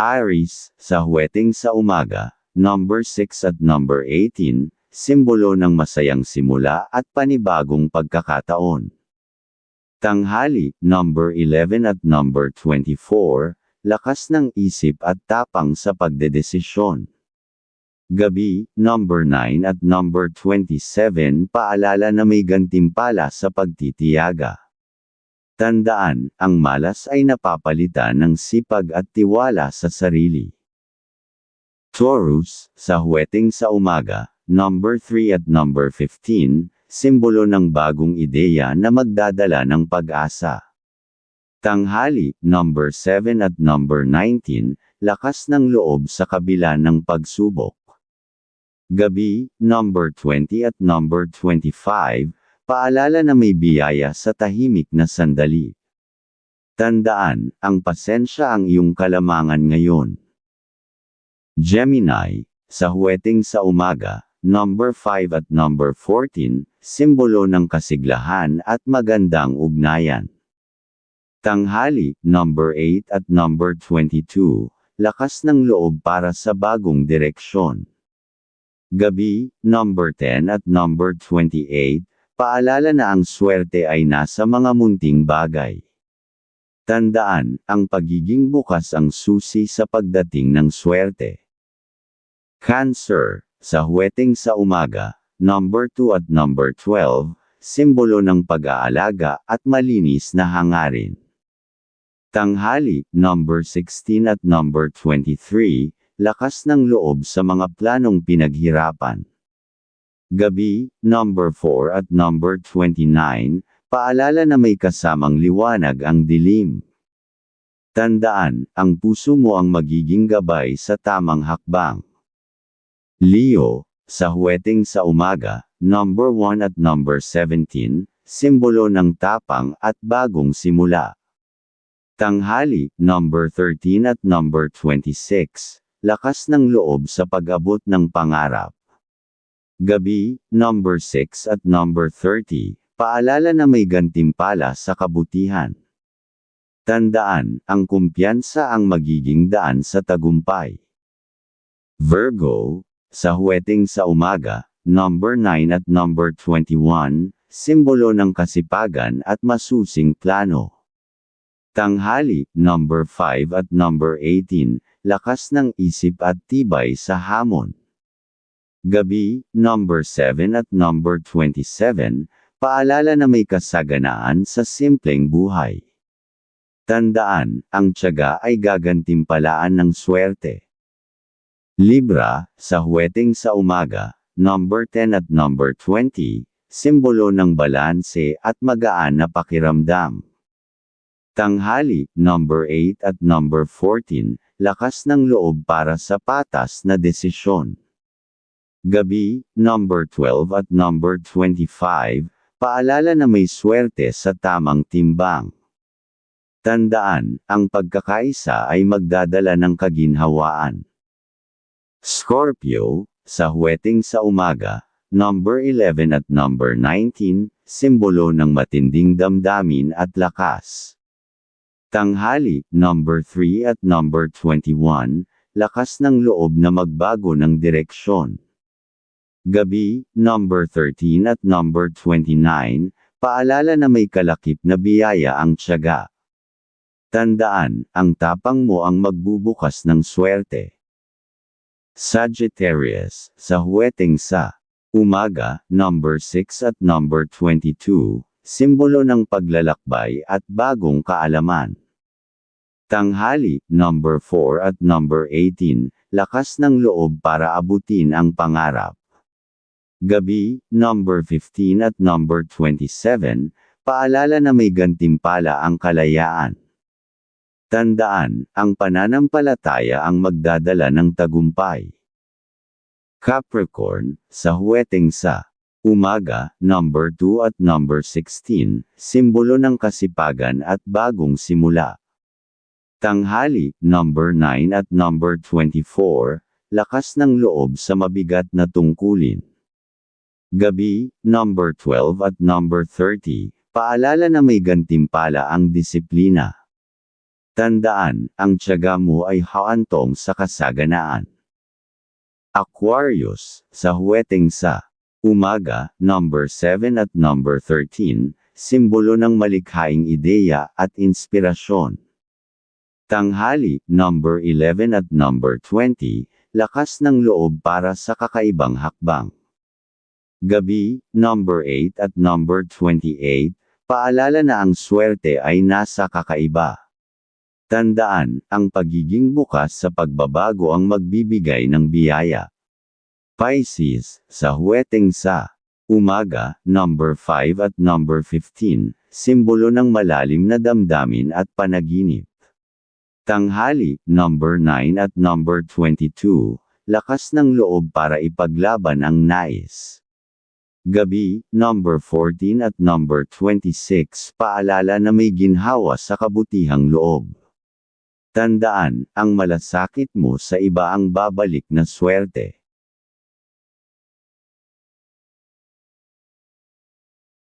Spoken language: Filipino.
Aries, sa huweting sa umaga, number 6 at number 18, simbolo ng masayang simula at panibagong pagkakataon. Tanghali, number 11 at number 24, lakas ng isip at tapang sa pagdedesisyon. Gabi, number 9 at number 27, paalala na may gantimpala sa pagtitiyaga. Tandaan, ang malas ay napapalitan ng sipag at tiwala sa sarili. Taurus, sa huweting sa umaga, number 3 at number 15, simbolo ng bagong ideya na magdadala ng pag-asa. Tanghali, number 7 at number 19, lakas ng loob sa kabila ng pagsubok. Gabi, number 20 at number 25, Paalala na may biyaya sa tahimik na sandali. Tandaan, ang pasensya ang iyong kalamangan ngayon. Gemini, sa huweting sa umaga, number 5 at number 14, simbolo ng kasiglahan at magandang ugnayan. Tanghali, number 8 at number 22, lakas ng loob para sa bagong direksyon. Gabi, number 10 at number 28, Paalala na ang swerte ay nasa mga munting bagay. Tandaan, ang pagiging bukas ang susi sa pagdating ng swerte. Cancer, sa huweting sa umaga, number 2 at number 12, simbolo ng pag-aalaga at malinis na hangarin. Tanghali, number 16 at number 23, lakas ng loob sa mga planong pinaghirapan. Gabi, number 4 at number 29, paalala na may kasamang liwanag ang dilim. Tandaan, ang puso mo ang magiging gabay sa tamang hakbang. Leo, sa huweting sa umaga, number 1 at number 17, simbolo ng tapang at bagong simula. Tanghali, number 13 at number 26, lakas ng loob sa pag-abot ng pangarap. Gabi, number 6 at number 30, paalala na may gantimpala sa kabutihan. Tandaan, ang kumpiyansa ang magiging daan sa tagumpay. Virgo, sa huweting sa umaga, number 9 at number 21, simbolo ng kasipagan at masusing plano. Tanghali, number 5 at number 18, lakas ng isip at tibay sa hamon. Gabi, number 7 at number 27, paalala na may kasaganaan sa simpleng buhay. Tandaan, ang tiyaga ay gagantimpalaan ng swerte. Libra, sa huweting sa umaga, number 10 at number 20, simbolo ng balanse at magaan na pakiramdam. Tanghali, number 8 at number 14, lakas ng loob para sa patas na desisyon. Gabi, number 12 at number 25, paalala na may swerte sa tamang timbang. Tandaan, ang pagkakaisa ay magdadala ng kaginhawaan. Scorpio, sa huweting sa umaga, number 11 at number 19, simbolo ng matinding damdamin at lakas. Tanghali, number 3 at number 21, lakas ng loob na magbago ng direksyon. Gabi, number 13 at number 29, paalala na may kalakip na biyaya ang tiyaga. Tandaan, ang tapang mo ang magbubukas ng swerte. Sagittarius, sa huweting sa umaga, number 6 at number 22, simbolo ng paglalakbay at bagong kaalaman. Tanghali, number 4 at number 18, lakas ng loob para abutin ang pangarap. Gabi, number 15 at number 27, paalala na may gantimpala ang kalayaan. Tandaan, ang pananampalataya ang magdadala ng tagumpay. Capricorn, sa huweting sa umaga, number 2 at number 16, simbolo ng kasipagan at bagong simula. Tanghali, number 9 at number 24, lakas ng loob sa mabigat na tungkulin. Gabi, number 12 at number 30, paalala na may gantimpala ang disiplina. Tandaan, ang tiyaga mo ay haantong sa kasaganaan. Aquarius, sa huweteng sa umaga, number 7 at number 13, simbolo ng malikhaing ideya at inspirasyon. Tanghali, number 11 at number 20, lakas ng loob para sa kakaibang hakbang. Gabi, number 8 at number 28, paalala na ang swerte ay nasa kakaiba. Tandaan, ang pagiging bukas sa pagbabago ang magbibigay ng biyaya. Pisces, sa huweteng sa umaga, number 5 at number 15, simbolo ng malalim na damdamin at panaginip. Tanghali, number 9 at number 22, lakas ng loob para ipaglaban ang nais. Gabi, number 14 at number 26, paalala na may ginhawa sa kabutihang loob. Tandaan, ang malasakit mo sa iba ang babalik na swerte.